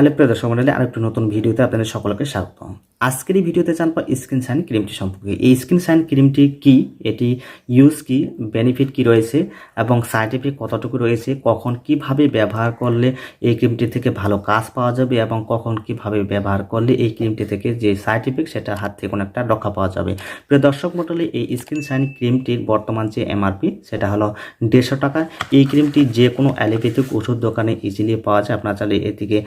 Hello প্রিয় দর্শক মন্ডলী, আরেকটি নতুন ভিডিওতে আপনাদের সকলকে স্বাগত। আজকের এই ভিডিওতে জানব স্কিন সাইন ক্রিমটি সম্পর্কে। এই স্কিন সাইন ক্রিমটি কি? এটি ইউজ কি? বেনিফিট কি রয়েছে? এবং সাইড এফেক্ট কতটুকু রয়েছে? কখন কীভাবে ব্যবহার করলে এই ক্রিমটি থেকে ভালো কাজ পাওয়া যাবে? এবং কখন কীভাবে ব্যবহার করলে এই ক্রিমটি থেকে যে সাইড এফেক্ট সেটার হাত থেকে কোনো একটা রক্ষা পাওয়া যাবে। প্রিয় দর্শক মন্ডলী, এই স্কিন সাইন ক্রিমটির বর্তমান যে এমআরপি সেটা হলো দেড়শো টাকা। এই ক্রিমটি যে কোনো অ্যালোপ্যাথিক ওষুধ দোকানে ইজিলি পাওয়া যায়। আপনারা চাইলে এদিকে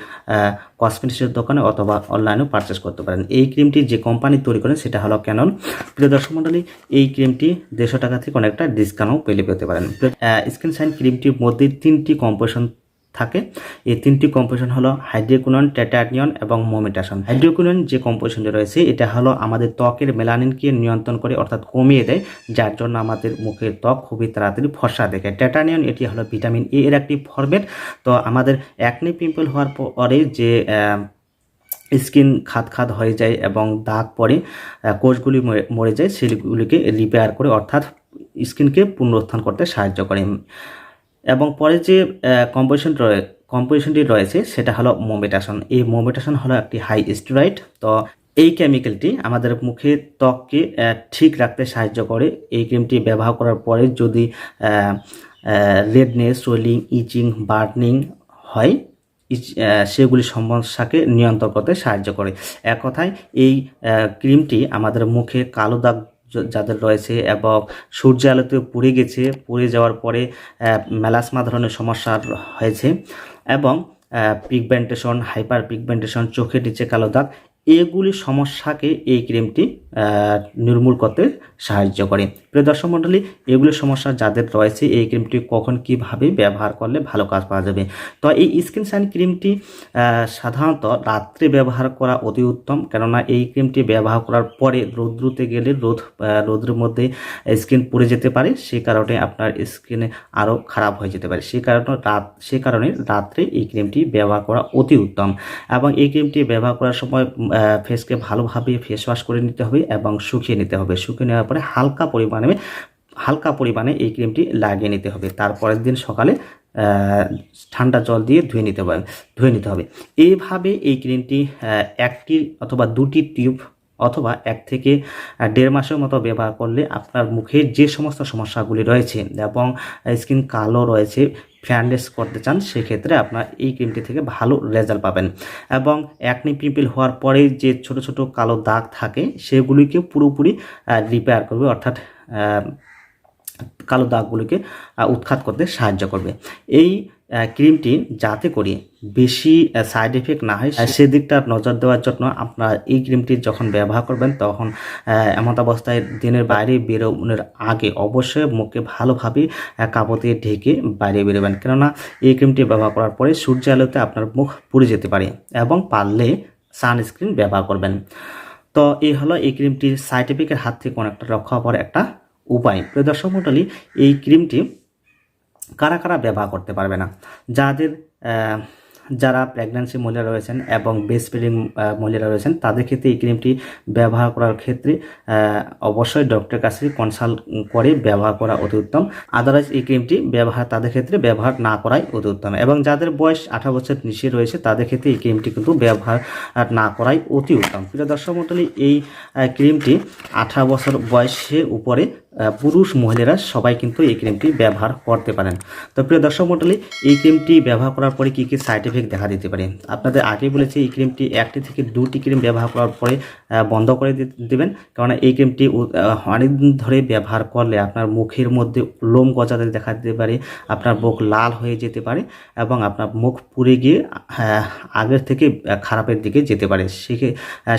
কসমেটিক্সের দোকানে অথবা অনলাইনেও পারচেস করতে পারেন। এই ক্রিমটি যে কোম্পানি তৈরি করেন, সেটা হলো ক্যানন প্রিয় দর্শক মণ্ডলী এই ক্রিমটি দেড়শো টাকা থেকে অনেকটা ডিসকাউন্টও পেলে পেতে পারেন। স্কিন সাইন ক্রিমটির মধ্যে তিনটি কম্পোজিশন থাকে। এই তিনটি কম্পোজিশন হলো হাইড্রোকুনন টেটানিয়ন এবং মোমেটাসন হাইড্রোকুনন যে কম্পোজিশনটি রয়েছে এটা হলো আমাদের ত্বকের মেলানিনকে নিয়ন্ত্রণ করে অর্থাৎ কমিয়ে দেয় যার জন্য আমাদের মুখের ত্বক খুবই তাড়াতাড়ি ফর্সা দেখে। টেটানিয়ন এটি হলো ভিটামিন এ এর একটি ফরম্যাট তো আমাদের অ্যাকনি পিম্পল হওয়ার পরে যে স্কিন খাত খাত হয়ে যায় এবং দাগ আহ, কোষগুলি মরে যায় সেগুলিকে রিপেয়ার করে অর্থাৎ স্কিনকে পুনরুত্থান করতে সাহায্য করে। এবং পরে যে কম্পোজিশন কম্পোজিশনটি রয়েছে, সেটা হলো মোমেটাসন এই মোমেটাসন হলো একটি হাই স্টেরয়েড তো এই কেমিক্যালটি আমাদের মুখে ত্বককে ঠিক রাখতে সাহায্য করে। এই ক্রিমটি ব্যবহার করার পরে যদি রেডনেস সোয়েলিং ইচিং বার্নিং হয় সেগুলি সমস্যাকে নিয়ন্ত্রণ করতে সাহায্য করে। এক কথায় এই ক্রিমটি আমাদের মুখে কালো দাগ যাদের রয়েছে এবং সূর্য আলোতে পুড়ে গেছে, পুড়ে যাওয়ার পরে মেলাসমা ধরনের সমস্যা হয়েছে এবং পিগমেন্টেশন হাইপার পিগমেন্টেশন চোখের নিচে কালো দাগ এগুলি সমস্যাকে এই ক্রিমটি নির্মূল করতে সাহায্য করে। প্রিয় দর্শক মণ্ডলী এগুলি সমস্যা যাদের রয়েছে এই ক্রিমটি কখন কীভাবে ব্যবহার করলে ভালো কাজ পাওয়া যাবে? তো এই স্কিন সাইন ক্রিমটি সাধারণত রাত্রে ব্যবহার করা অতি উত্তম কেননা এই ক্রিমটি ব্যবহার করার পরে রৌদ্রুতে গেলে রোদ আহ, রোদের মধ্যে স্কিন পুড়ে যেতে পারে সেই কারণে আপনার স্কিনে আরও খারাপ হয়ে যেতে পারে। সেই কারণে রাত সেই কারণে রাত্রে এই ক্রিমটি ব্যবহার করা অতি উত্তম। এবং এই ক্রিমটি ব্যবহার করার সময় ফেসকে ভালোভাবে ফেস ওয়াশ করে নিতে হবে এবং শুকিয়ে নিতে হবে। শুকিয়ে নেওয়ার পরে হালকা পরিমাণে হালকা পরিমাণে এই ক্রিমটি লাগিয়ে নিতে হবে। তারপরের দিন সকালে ঠান্ডা জল দিয়ে ধুয়ে নিতে হবে, ধুয়ে নিতে হবে। এইভাবে এই ক্রিমটি একটি অথবা দুটি টিউব অথবা এক থেকে দেড় মাসের মতো ব্যবহার করলে আপনার মুখের যে সমস্ত সমস্যাগুলি রয়েছে, এবং স্কিন কালো রয়েছে ফ্যান্ডেস করতে চান, সেক্ষেত্রে আপনার এই ক্রিমটি থেকে ভালো রেজাল্ট পাবেন। এবং একনি পিম্পল হওয়ার পরে যে ছোট ছোট কালো দাগ থাকে, সেগুলিকে পুরোপুরি রিপেয়ার করবে, অর্থাৎ কালো দাগগুলিকে উৎখাত করতে সাহায্য করবে। এই ক্রিমটি যাতে করে বেশি সাইড এফেক্ট না হয় সেদিকটা নজর দেওয়ার জন্য আপনারা এই ক্রিমটি যখন ব্যবহার করবেন, তখন এমন অবস্থায় দিনের বাইরে বেরোনোর আগে অবশ্যই মুখে ভালোভাবে কাপড় দিয়ে ঢেকে বাইরে বেরোবেন। কেননা এই ক্রিমটি ব্যবহার করার পরে সূর্য আলোতে আপনার মুখ পুড়ে যেতে পারে এবং পারলে সানস্ক্রিন ব্যবহার করবেন। তো এই হলো এই ক্রিমটির সাইড এফেক্টের হাত থেকে অনেকটা রক্ষা পাওয়ার একটা উপায়। প্রিয় দর্শক মণ্ডলী, এই ক্রিমটি কারা কারা ব্যবহার করতে পারবে না। যাদের যারা প্রেগন্যান্সি মহিলা রয়েছেন এবং বেস্ট ফিডিং মহিলারা রয়েছেন, তাদের ক্ষেত্রে এই ক্রিমটি ব্যবহার করার ক্ষেত্রে অবশ্যই ডক্টরের কাছে কনসাল্ট করে ব্যবহার করা অতি উত্তম। আদারওয়াইজ এই ক্রিমটি ব্যবহার, তাদের ক্ষেত্রে ব্যবহার না করাই অতি উত্তম এবং যাদের বয়স আঠারো বছর নিচে রয়েছে, তাদের ক্ষেত্রে এই ক্রিমটি কিন্তু ব্যবহার না করাই অতি উত্তম। প্রিয় দর্শক মণ্ডলী, এই ক্রিমটি আঠারো বছর বয়সের উপরে পুরুষ মহিলারা সবাই কিন্তু এই ক্রিমটি ব্যবহার করতে পারেন। তো প্রিয় দর্শক মণ্ডলী, এই ক্রিমটি ব্যবহার করার পরে কী কী সাইড এফেক্ট দেখা দিতে পারে? আপনাদের আগে বলেছি, এই ক্রিমটি একটি থেকে দুটি ক্রিম ব্যবহার করার পরে বন্ধ করে দিবেন। কেননা এই ক্রিমটি অনেকদিন ধরে ব্যবহার করলে আপনার মুখের মধ্যে লোম গজাতে দেখা দিতে পারে, আপনার মুখ লাল হয়ে যেতে পারে এবং আপনার মুখ পুড়ে গিয়ে আগের থেকে খারাপের দিকে যেতে পারে।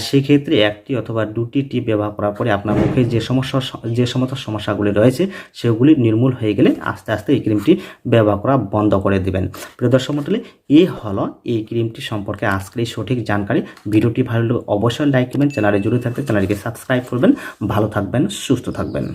সেক্ষেত্রে একটি অথবা দুটি টিপ ব্যবহার করার পরে আপনার মুখে যে সমস্যা, যে সমস্ত সমস্যাগুলি রয়েছে, সেগুলি নির্মূল হয়ে গেলে আস্তে আস্তে এই ক্রিমটি ব্যবহার করা বন্ধ করে দিবেন। প্রিয় দর্শক মণ্ডলী এই হলো এই ক্রিমটি সম্পর্কে আজকের সঠিক জানকারি। ভিডিওটি ভালো অবশ্যই লাইক করবেন চ্যানেলে জুড়ে থাকতে চ্যানেলটিকে সাবস্ক্রাইব করবেন। ভালো থাকবেন সুস্থ থাকবেন।